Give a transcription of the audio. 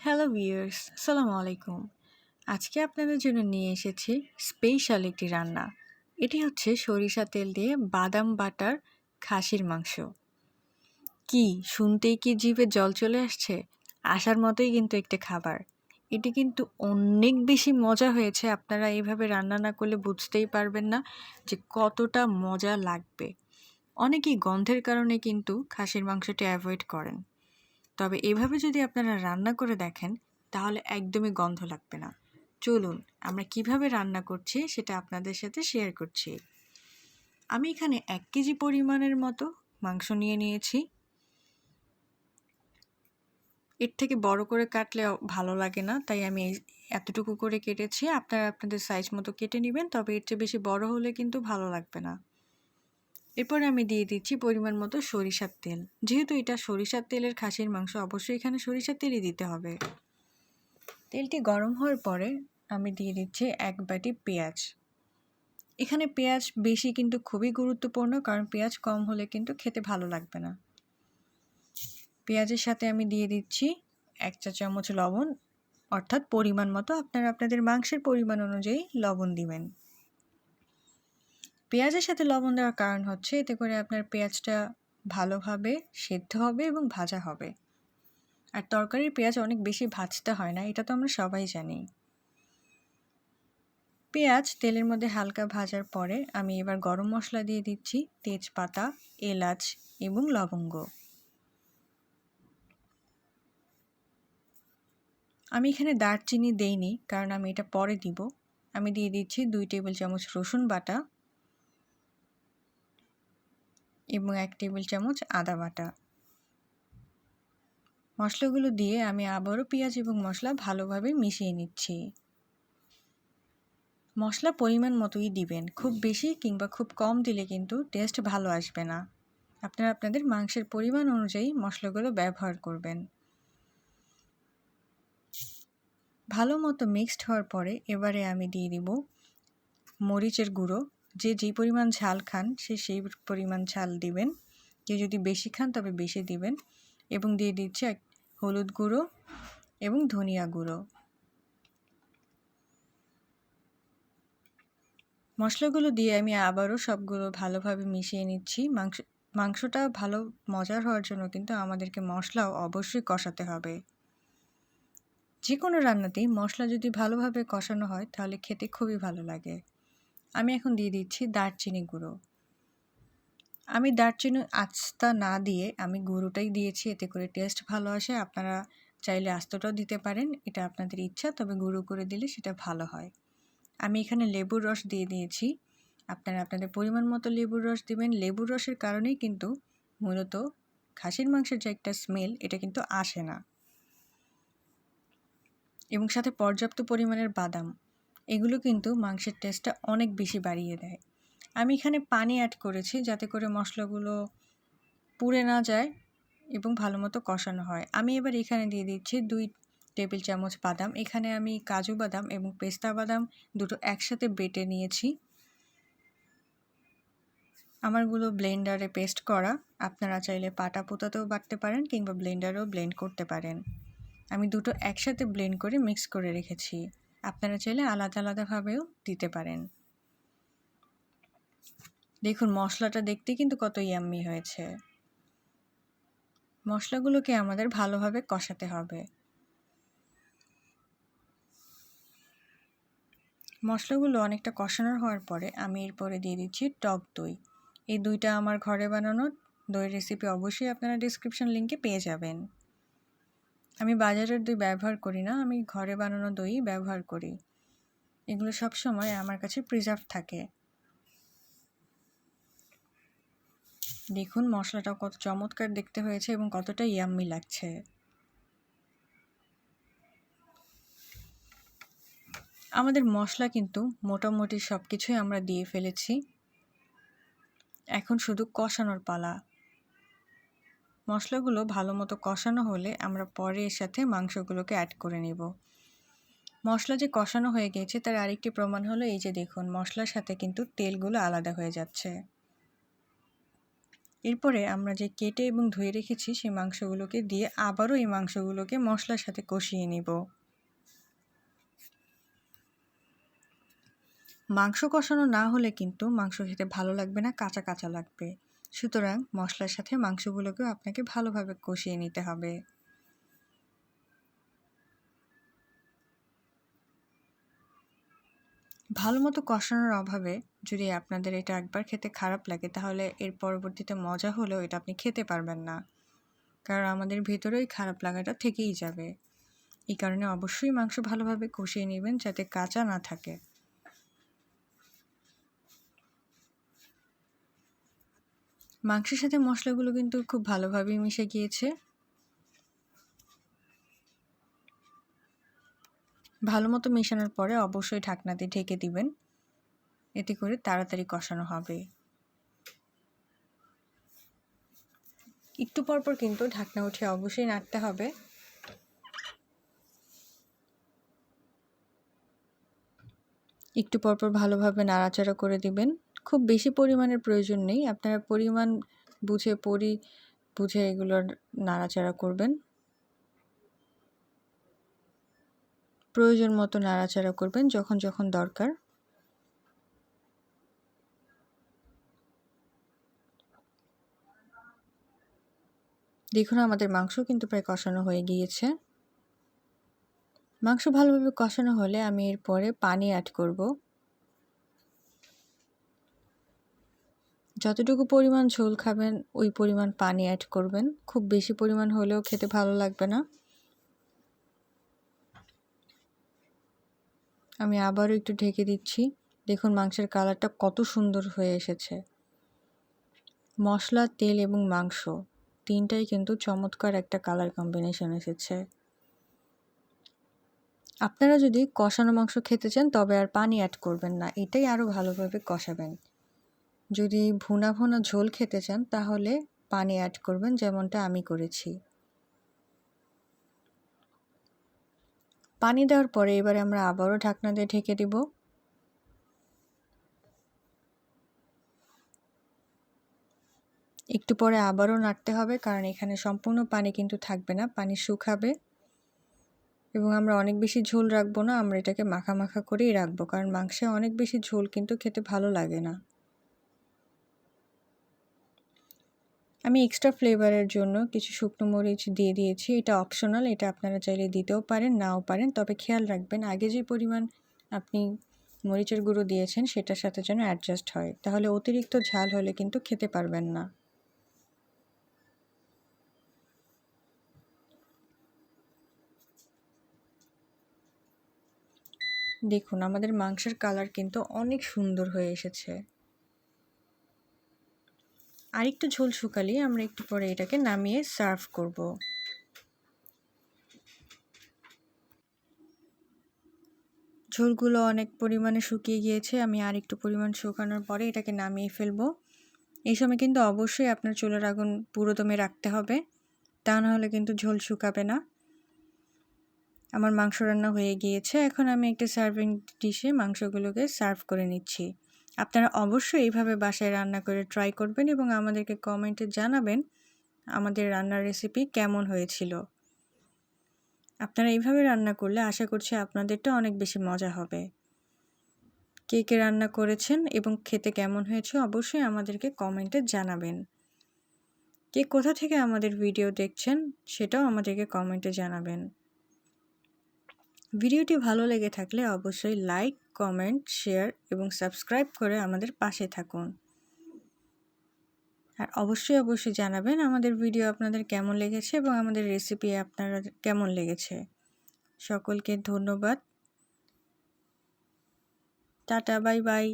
Hello viewers আসসালামু আলাইকুম আজকে আপনাদের জন্য নিয়ে এসেছি স্পেশাল একটি রান্না। এটি হচ্ছে সরিষা তেল দিয়ে বাদাম, বাটার, খাসির মাংস। কি, শুনতেই কি জিভে জল চলে আসছে? আসার মতোই কিন্তু একটি খাবার। এটি কিন্তু অনেক বেশি মজা হয়েছে। আপনারা এইভাবে রান্না না করলে বুঝতেই পারবেন না যে কতটা মজা লাগবে। অনেকেই গন্ধের কারণে কিন্তু খাসির মাংসটি অ্যাভয়েড করেন। তবে এভাবে যদি আপনারা রান্না করে দেখেন, তাহলে একদমই গন্ধ লাগবে না। চলুন, আমরা কীভাবে রান্না করছি সেটা আপনাদের সাথে শেয়ার করছি। আমি এখানে এক কেজি পরিমাণের মতো মাংস নিয়ে নিয়েছি। এর থেকে বড় করে কাটলে ভালো লাগে না, তাই আমি এতটুকু করে কেটেছি। আপনারা আপনাদের সাইজ মতো কেটে নেবেন, তবে এর চেয়ে বেশি বড় হলে কিন্তু ভালো লাগবে না। এরপরে আমি দিয়ে দিচ্ছি পরিমাণ মতো সরিষার তেল। যেহেতু এটা সরিষার তেলের খাসির মাংস, অবশ্যই এখানে সরিষার তেলই দিতে হবে। তেলটি গরম হওয়ার পরে আমি দিয়ে দিচ্ছি এক বাটি পেঁয়াজ। এখানে পেঁয়াজ বেশি কিন্তু খুবই গুরুত্বপূর্ণ, কারণ পেঁয়াজ কম হলে কিন্তু খেতে ভালো লাগবে না। পেঁয়াজের সাথে আমি দিয়ে দিচ্ছি এক চা চামচ লবণ, অর্থাৎ পরিমাণ মতো। আপনারা আপনাদের মাংসের পরিমাণ অনুযায়ী লবণ দিবেন। পেঁয়াজের সাথে লবণ দেওয়ার কারণ হচ্ছে এতে করে আপনার পেঁয়াজটা ভালোভাবে সেদ্ধ হবে এবং ভাজা হবে। আর তরকারির পেঁয়াজ অনেক বেশি ভাজতে হয় না, এটা তো আমরা সবাই জানি। পেঁয়াজ তেলের মধ্যে হালকা ভাজার পরে আমি এবার গরম মশলা দিয়ে দিচ্ছি তেজপাতা, এলাচ এবং লবঙ্গ। আমি এখানে দারচিনি দেইনি, কারণ আমি এটা পরে দিব। আমি দিয়ে দিচ্ছি দুই টেবিল চামচ রসুন বাটা এবং এক টেবিল চামচ আদা বাটা। মশলাগুলো দিয়ে আমি আবারও পেঁয়াজ এবং মশলা ভালোভাবে মিশিয়ে নিচ্ছি। মশলা পরিমাণ মতোই দিবেন, খুব বেশি কিংবা খুব কম দিলে কিন্তু টেস্ট ভালো আসবে না। আপনারা আপনাদের মাংসের পরিমাণ অনুযায়ী মশলাগুলো ব্যবহার করবেন। ভালো মতো মিক্সড হওয়ার পরে এবারে আমি দিয়ে দিব মরিচের গুঁড়ো যে, যেই পরিমাণ ঝাল খান, সে সেই পরিমাণ ঝাল দিবেন। কেউ যদি বেশি খান, তবে বেশি দিবেন। এবং দিয়ে দিচ্ছে এক হলুদ গুঁড়ো এবং ধনিয়া গুঁড়ো। মশলাগুলো দিয়ে আমি আবারও সবগুলো ভালোভাবে মিশিয়ে নিচ্ছি। মাংস, মাংসটা ভালো, মজার হওয়ার জন্য কিন্তু আমাদেরকে মশলাও অবশ্যই কষাতে হবে। যে কোনো রান্নাতেই মশলা যদি ভালোভাবে কষানো হয়, তাহলে খেতে খুবই ভালো লাগে। আমি এখন দিয়ে দিচ্ছি দারচিনি গুঁড়ো। আমি দারচিনি আস্তা না দিয়ে আমি গুঁড়োটাই দিয়েছি, এতে করে টেস্ট ভালো আসে। আপনারা চাইলে আস্তটাও দিতে পারেন, এটা আপনাদের ইচ্ছা, তবে গুঁড়ো করে দিলে সেটা ভালো হয়। আমি এখানে লেবুর রস দিয়ে দিয়েছি। আপনারা আপনাদের পরিমাণ মতো লেবুর রস দিবেন। লেবুর রসের কারণেই কিন্তু মূলত খাসির মাংসের যে একটা স্মেল এটা কিন্তু আসে না। এবং সাথে পর্যাপ্ত পরিমাণের বাদাম। এগুলো কিন্তু মাংসের টেস্টটা অনেক বেশি বাড়িয়ে দেয়। আমি এখানে পানি অ্যাড করেছি যাতে করে মশলাগুলো পুড়ে না যায় এবং ভালো মতো কষানো হয়। আমি এবার এখানে দিয়ে দিচ্ছি দুই টেবিল চামচ বাদাম। এখানে আমি কাজু বাদাম এবং পেস্তা বাদাম দুটো একসাথে বেটে নিয়েছি। আমারগুলো ব্লেন্ডারে পেস্ট করা। আপনারা চাইলে পাটা পোতাতেও বাটতে পারেন কিংবা ব্লেন্ডারেও ব্লেন্ড করতে পারেন। আমি দুটো একসাথে ব্লেন্ড করে মিক্স করে রেখেছি। আপনারা চাইলে আলাদা আলাদাভাবেও দিতে পারেন। দেখুন, মশলাটা দেখতে কিন্তু কত ইয়াম্মি হয়েছে। মশলাগুলোকে আমাদের ভালোভাবে কষাতে হবে। মশলাগুলো অনেকটা কষানোর হওয়ার পরে আমি এরপরে দিয়ে দিচ্ছি টক দই। এই দুইটা আমার ঘরে বানানো দইয়ের রেসিপি অবশ্যই আপনারা ডিসক্রিপশন লিঙ্কে পেয়ে যাবেন। আমি বাজারের দই ব্যবহার করি না, আমি ঘরে বানানো দই ব্যবহার করি। এগুলো সব সময় আমার কাছে প্রিজার্ভ থাকে। দেখুন মশলাটা কত চমৎকার দেখতে হয়েছে এবং কতটা ইয়াম্মি লাগছে। আমাদের মশলা কিন্তু মোটামুটি সব কিছুই আমরা দিয়ে ফেলেছি। এখন শুধু কষানোর পালা। মশলাগুলো ভালো মতো কষানো হলে আমরা পরে এর সাথে মাংসগুলোকে অ্যাড করে নেব। মশলা যে কষানো হয়ে গিয়েছে তার আরেকটি প্রমাণ হলো এই যে দেখুন, মশলার সাথে কিন্তু তেলগুলো আলাদা হয়ে যাচ্ছে। এরপরে আমরা যে কেটে এবং ধুয়ে রেখেছি, সেই মাংসগুলোকে দিয়ে আবারও এই মাংসগুলোকে মশলার সাথে কষিয়ে নিব। মাংস কষানো না হলে কিন্তু মাংস খেতে ভালো লাগবে না, কাঁচা কাঁচা লাগবে। সুতরাং মশলার সাথে মাংসগুলোকেও আপনাকে ভালোভাবে কষিয়ে নিতে হবে। ভালো মতো কষানোর অভাবে যদি আপনাদের এটা একবার খেতে খারাপ লাগে, তাহলে এর পরবর্তীতে মজা হলেও এটা আপনি খেতে পারবেন না। কারণ আমাদের ভেতরেই খারাপ লাগাটা থেকেই যাবে। এই কারণে অবশ্যই মাংস ভালোভাবে কষিয়ে নেবেন যাতে কাঁচা না থাকে। মাংসের সাথে মশলাগুলো কিন্তু খুব ভালোভাবেই মিশে গিয়েছে। ভালো মতো মেশানোর পরে অবশ্যই ঢাকনাতে ঢেকে দিবেন। এতে করে তাড়াতাড়ি কষানো হবে। একটু পরপর কিন্তু ঢাকনা উঠে অবশ্যই নাড়তে হবে। একটু পরপর ভালোভাবে নাড়াচাড়া করে দিবেন। খুব বেশি পরিমাণের প্রয়োজন নেই। আপনারা পরিমাণ বুঝে, পরি বুঝে এগুলোর নাড়াচাড়া করবেন। প্রয়োজন মতো নাড়াচাড়া করবেন যখন যখন দরকার। দেখুন, আমাদের মাংস কিন্তু প্রায় কষানো হয়ে গিয়েছে। মাংস ভালোভাবে কষানো হলে আমি এরপরে পানি অ্যাড করব। যতটুকু পরিমাণ ঝোল খাবেন, ওই পরিমাণ পানি অ্যাড করবেন। খুব বেশি পরিমাণ হলেও খেতে ভালো লাগবে না। আমি আবারও একটু ঢেকে দিচ্ছি। দেখুন মাংসের কালারটা কত সুন্দর হয়ে এসেছে। মশলা, তেল এবং মাংস তিনটাই কিন্তু চমৎকার একটা কালার কম্বিনেশন এসেছে। আপনারা যদি কষানো মাংস খেতে চান, তবে আর পানি অ্যাড করবেন না। এটাই আরও ভালোভাবে কষাবেন। যদি ভুনা ভুনা ঝোল খেতে চান, তাহলে পানি অ্যাড করবেন, যেমনটা আমি করেছি। পানি দেওয়ার পরে এবারে আমরা আবারও ঢাকনা দিয়ে ঢেকে দিব। একটু পরে আবারও নাড়তে হবে, কারণ এখানে সম্পূর্ণ পানি কিন্তু থাকবে না, পানি শুকাবে। এবং আমরা অনেক বেশি ঝোল রাখব না, আমরা এটাকে মাখা মাখা করেই রাখব, কারণ মাংসে অনেক বেশি ঝোল কিন্তু খেতে ভালো লাগে না। আমি এক্সট্রা ফ্লেভারের জন্য কিছু শুকনো মরিচ দিয়ে দিয়েছি। এটা অপশনাল এটা আপনারা চাইলে দিতেও পারেন, নাও পারেন। তবে খেয়াল রাখবেন, আগে যে পরিমাণ আপনি মরিচের গুঁড়ো দিয়েছেন, সেটার সাথে যেন অ্যাডজাস্ট হয়। তাহলে অতিরিক্ত ঝাল হলে কিন্তু খেতে পারবেন না। দেখুন, আমাদের মাংসের কালার কিন্তু অনেক সুন্দর হয়ে এসেছে। আরেকটু ঝোল শুকালিয়ে আমরা একটু পরে এটাকে নামিয়ে সার্ভ করব। ঝোলগুলো অনেক পরিমাণে শুকিয়ে গিয়েছে, আমি আর একটু পরিমাণ শুকানোর পরে এটাকে নামিয়ে ফেলব। এই সময় কিন্তু অবশ্যই আপনার চুলের আগুন পুরো দমে রাখতে হবে, তা না হলে কিন্তু ঝোল শুকাবে না। আমার মাংস রান্না হয়ে গিয়েছে, এখন আমি একটা সার্ভিং ডিশে মাংসগুলোকে সার্ভ করে নিচ্ছি। আপনারা অবশ্যই এইভাবে বাসায় রান্না করে ট্রাই করবেন এবং আমাদেরকে কমেন্টে জানাবেন আমাদের রান্নার রেসিপি কেমন হয়েছিল। আপনারা এইভাবে রান্না করলে আশা করছি আপনাদেরটা অনেক বেশি মজা হবে। কে কে রান্না করেছেন এবং খেতে কেমন হয়েছে অবশ্যই আমাদেরকে কমেন্টে জানাবেন। কে কোথা থেকে আমাদের ভিডিও দেখছেন সেটাও আমাদেরকে কমেন্টে জানাবেন। ভিডিওটি ভালো লেগে থাকলে অবশ্যই লাইক কমেন্ট, শেয়ার এবং সাবস্ক্রাইব করে আমাদের পাশে থাকুন। আর অবশ্যই অবশ্যই জানাবেন আমাদের ভিডিও আপনাদের কেমন লেগেছে এবং আমাদের রেসিপি আপনারা কেমন লেগেছে। সকলকে ধন্যবাদ। Tata, bye bye.